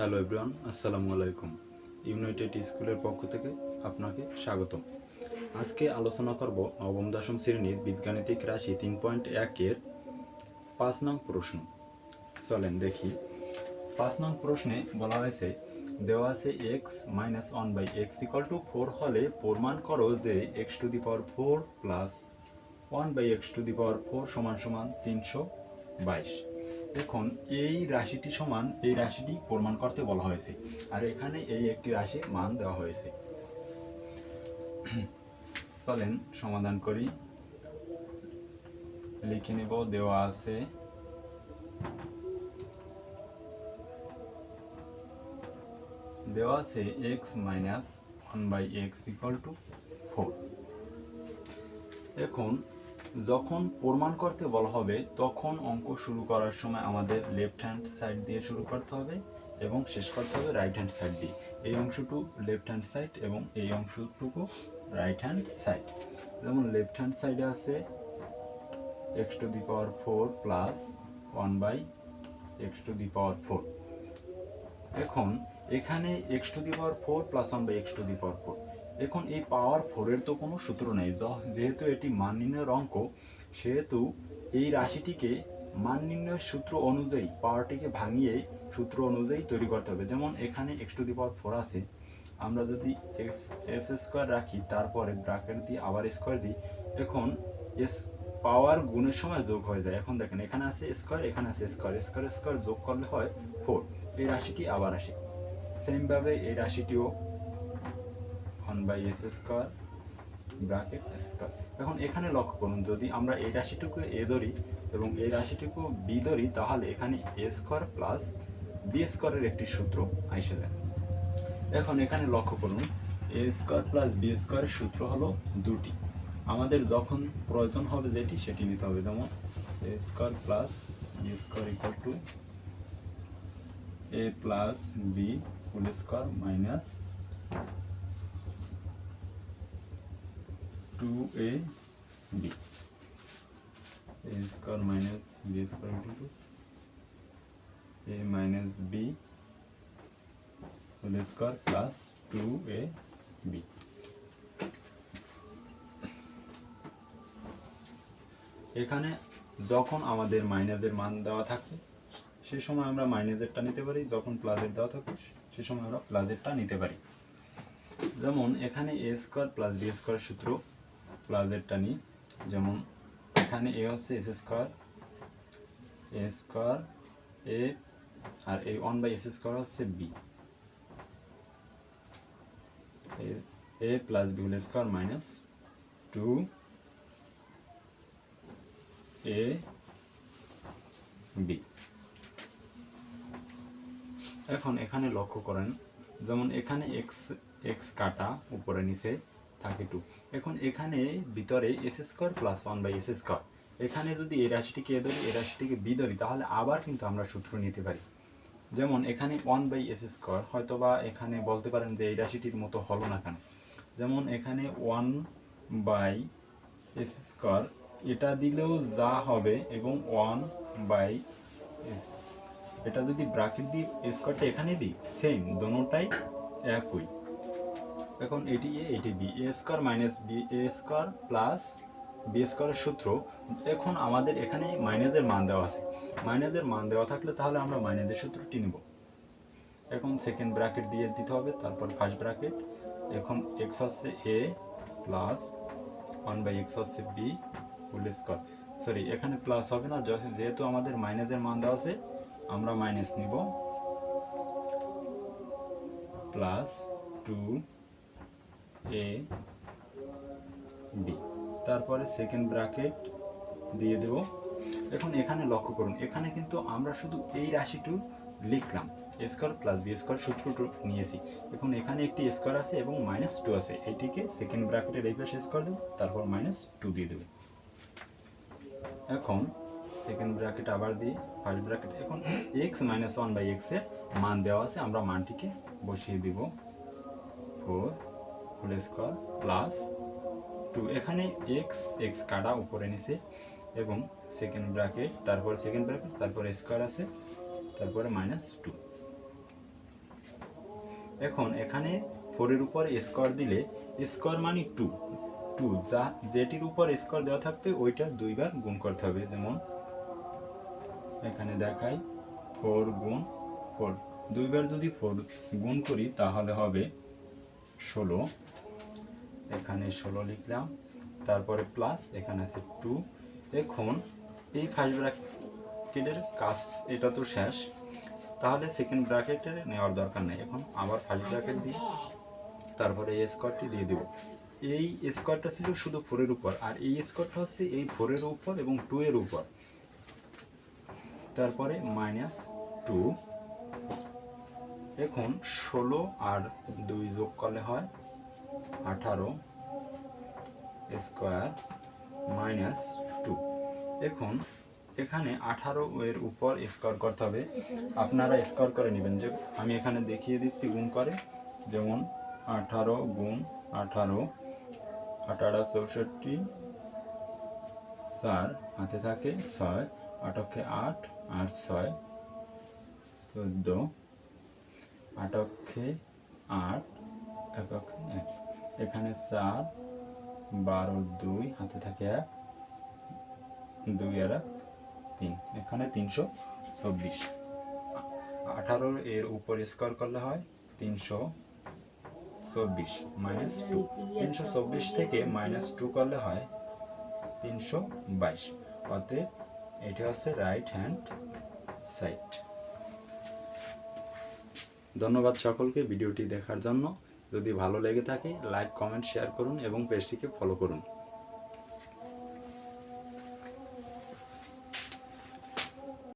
Hello everyone, আসসালামু আলাইকুম। United স্কুলের পক্ষ থেকে আপনাকে স্বাগতম। আজকে আলোচনা করব নবম, দশম শ্রেণির বীজগাণিতিক রাশি তিন পয়েন্ট একের পাঁচ নং প্রশ্ন। চলেন দেখি। পাঁচ নং প্রশ্নে বলা হয়েছে, দেওয়া আছে X minus one by X equal to four হলে প্রমাণ করো যে X to the power four plus one by X to the power four সমান সমান তিনশো বাইশ। এখন এই রাশিটি সমান, এই রাশিটি প্রমাণ করতে বলা হয়েছে। আর এখানে এই একটি রাশির মান দেওয়া হয়েছে। চলেন, সমাধান করি। লিখে নেব, দেওয়া আছে। দেওয়া আছে X minus one by X equal to four এখন যখন প্রমাণ করতে বলা হবে, তখন অঙ্ক শুরু করার সময় আমাদের লেফট হ্যান্ড সাইড দিয়ে শুরু করতে হবে এবং শেষ করতে হবে রাইট হ্যান্ড সাইড দিয়ে। এই অংশটুকু লেফট হ্যান্ড সাইড এবং এই অংশটুকু রাইট হ্যান্ড সাইড যেমন লেফট হ্যান্ড সাইডে আছে X to the power four plus one by X to the power four এখন এখানে X to the power four plus one by X to the power four এখন এই পাওয়ার ফোরের তো কোনো সূত্র নেই। যেহেতু এটি মান নির্ণয়ের অঙ্ক, সেহেতু এই রাশিটিকে মান নির্ণয়ের সূত্র অনুযায়ী পাওয়ারটিকে ভাঙিয়ে সূত্র অনুযায়ী তৈরি করতে হবে। যেমন এখানে X to the power four আছে। আমরা যদি এক্স এস স্কোয়ার রাখি, তারপরে ব্র্যাকেট দিয়ে আবার স্কোয়ার দিই এখন এস পাওয়ার গুণের সময় যোগ হয়ে যায়। এখন দেখেন, এখানে আছে স্কোয়ার এখানে আছে স্কোয়ার স্কোয়ার স্কোয়ার যোগ করলে হয় ফোর এই রাশিটি আবার আসে। সেমভাবে এই রাশিটিও one by S square bracket square এখন এখানে লক্ষ্য করুন, যদি আমরা এই রাশিটুকু এ ধরি এবং এই রাশিটুকু বি ধরি, তাহলে এখানে এ স্কোয়ার প্লাস বি স্কোয়ারের একটি সূত্র আইসে যায়। এখন এখানে লক্ষ্য করুন এ স্কোয়ার প্লাস বি স্কোয়ারের সূত্র হলো দুটি। আমাদের যখন প্রয়োজন হবে যেটি, সেটি নিতে হবে। যেমন A square plus B square equal to A plus B whole square minus two A B A square minus B square equal to A minus B whole square plus two A B এখানে যখন আমাদের মাইনাসের মান দেওয়া থাকে সে সময় আমরা মাইনাসেরটা নিতে পারি। যখন প্লাসের দেওয়া থাকে সে সময় আমরা প্লাসেরটা নিতে পারি। যেমন এখানে A square plus B square সূত্র প্লাসেরটা নিই। যেমন এখানে এ হচ্ছে S square, A square, A, আর এই ওয়ান বাই এস স্কোয়ার হচ্ছে B. A plus B whole square minus two A B. এখন এখানে লক্ষ্য করেন, যেমন এখানে এক্স এক্স কাটা উপরে নিচে থাকে টু। এখন এখানে ভিতরে S square plus one by S square এখানে যদি এই রাশিটিকে এ ধরি এই রাশিটিকে বি ধরি, তাহলে আবার কিন্তু আমরা সূত্র নিতে পারি। যেমন এখানে ওয়ান বাই এস স্কোয়ার হয়তো বা এখানে বলতে পারেন যে এই রাশিটির মতো হলো না কেন। যেমন এখানে ওয়ান বাই এস স্কোয়ার এটা দিলেও যা হবে এবং ওয়ান বাই এস এটা যদি ব্রাকেট দিই স্কোয়ারটা এখানে দিই সেম দোনোটাই একই। এখন এটি এ, এটি B, A square minus B, A square plus B স্কোয়ারের সূত্র। এখন আমাদের এখানে মাইনাসের মান দেওয়া আছে। মাইনাসের মান দেওয়া থাকলে তাহলে আমরা মাইনাসের সূত্রটি নেব। এখন সেকেন্ড ব্র্যাকেট দিয়ে দিতে হবে, তারপর ফার্স্ট ব্র্যাকেট এখন এক্স হচ্ছে A plus one by X হচ্ছে বি হোল স্কোয়ার সরি এখানে প্লাস হবে না যেহেতু আমাদের মাইনাসের মান দেওয়া আছে, আমরা মাইনাস নিব। প্লাস টু এ বি তারপরে সেকেন্ড ব্র্যাকেট দিয়ে দেব। এখন এখানে লক্ষ্য করুন, এখানে কিন্তু আমরা শুধু এই রাশিটু লিখলাম। A square plus B square সূত্রটু নিয়েছি। এখন এখানে একটি স্কোয়ার আছে এবং মাইনাস টু আছে। এটিকে সেকেন্ড ব্র্যাকেটের এই পাশে স্কোয়ার দেবো, তারপর মাইনাস টু দিয়ে দেবো। এখন সেকেন্ড ব্র্যাকেট আবার দিই ফার্স্ট ব্র্যাকেট এখন এক্স মাইনাস ওয়ান বাই এক্সের মান দেওয়া আছে, আমরা মানটিকে বসিয়ে দিব। Four whole square plus two এখানে এক্স এক্স কাটা উপরে নিচে এবং সেকেন্ড ব্র্যাকেট তারপর সেকেন্ড ব্র্যাকেট তারপর স্কোয়ার আছে, তারপরে মাইনাস টু এখন এখানে ফোরের উপর স্কোয়ার দিলে স্কোয়ার মানে টু টু যা, যেটির উপর স্কোয়ার দেওয়া থাকবে, ওইটা দুইবার গুণ করতে হবে। যেমন এখানে দেখাই ফোর গুণ ফোর দুইবার যদি ফোর গুণ করি, তাহলে হবে ষোলো। এখানে ষোলো লিখলাম। তারপরে প্লাস এখানে আছে টু এখন এই ফার্স্ট ব্র্যাকেটের কাজ, এটা তো শেষ। তাহলে সেকেন্ড ব্র্যাকেটের নেওয়ার দরকার নেই। এখন আবার ফার্স্ট ব্র্যাকেট দিই। তারপরে এই স্কোয়ারটি দিয়ে দেব। এই স্কোয়ারটা ছিল শুধু ফোরের উপর। আর এই স্কোয়ারটা হচ্ছে এই ফোরের উপর এবং টু এর উপর। তারপরে মাইনাস টু এখন ষোলো আর দুই যোগ করলে হয় আঠারো স্কোয়ার মাইনাস টু। এখন এখানে আঠারো এর উপর স্কোয়ার করতে হবে। আপনারা স্কোয়ার করে নেবেন। যে আমি এখানে দেখিয়ে দিচ্ছি গুণ করে। যেমন আঠারো গুণ আঠারো আঠারো চৌষট্টি, চার হাতে থাকে ছয়, আটকে আট আর ছয়, চোদ্দ। আটকে আট, এককে এক। এখানে চার, বারো, দুই, হাতে থাকে এক, দুই আর এক, তিন। এখানে তিনশো চব্বিশ। আঠারো এর উপর স্কোয়ার করলে হয় তিনশো চব্বিশ মাইনাস টু তিনশো চব্বিশ থেকে মাইনাস টু করলে হয় তিনশো বাইশ। অতএব এটি হচ্ছে রাইট হ্যান্ড সাইড ধন্যবাদ সকলকে ভিডিওটি দেখার জন্য। যদি ভালো লেগে থাকে, লাইক, কমেন্ট, শেয়ার করুন এবং পেজটিকে ফলো করুন।